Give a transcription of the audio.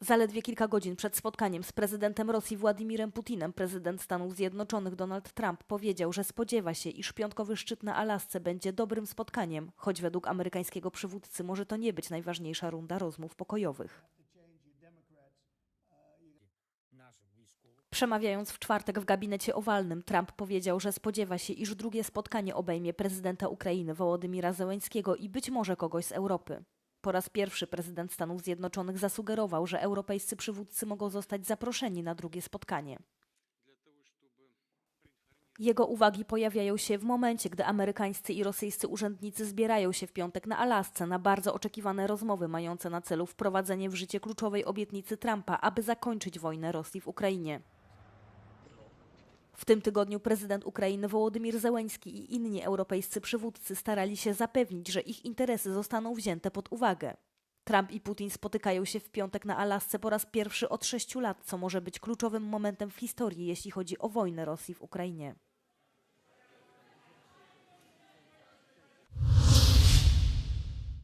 Zaledwie kilka godzin przed spotkaniem z prezydentem Rosji Władimirem Putinem prezydent Stanów Zjednoczonych Donald Trump powiedział, że spodziewa się, iż piątkowy szczyt na Alasce będzie dobrym spotkaniem, choć według amerykańskiego przywódcy może to nie być najważniejsza runda rozmów pokojowych. Przemawiając w czwartek w gabinecie owalnym, Trump powiedział, że spodziewa się, iż drugie spotkanie obejmie prezydenta Ukrainy Wołodymira Zełenskiego i być może kogoś z Europy. Po raz pierwszy prezydent Stanów Zjednoczonych zasugerował, że europejscy przywódcy mogą zostać zaproszeni na drugie spotkanie. Jego uwagi pojawiają się w momencie, gdy amerykańscy i rosyjscy urzędnicy zbierają się w piątek na Alasce na bardzo oczekiwane rozmowy mające na celu wprowadzenie w życie kluczowej obietnicy Trumpa, aby zakończyć wojnę Rosji w Ukrainie. W tym tygodniu prezydent Ukrainy Wołodymir Zełenski i inni europejscy przywódcy starali się zapewnić, że ich interesy zostaną wzięte pod uwagę. Trump i Putin spotykają się w piątek na Alasce po raz pierwszy od sześciu lat, co może być kluczowym momentem w historii, jeśli chodzi o wojnę Rosji w Ukrainie.